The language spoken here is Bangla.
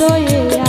দয়ে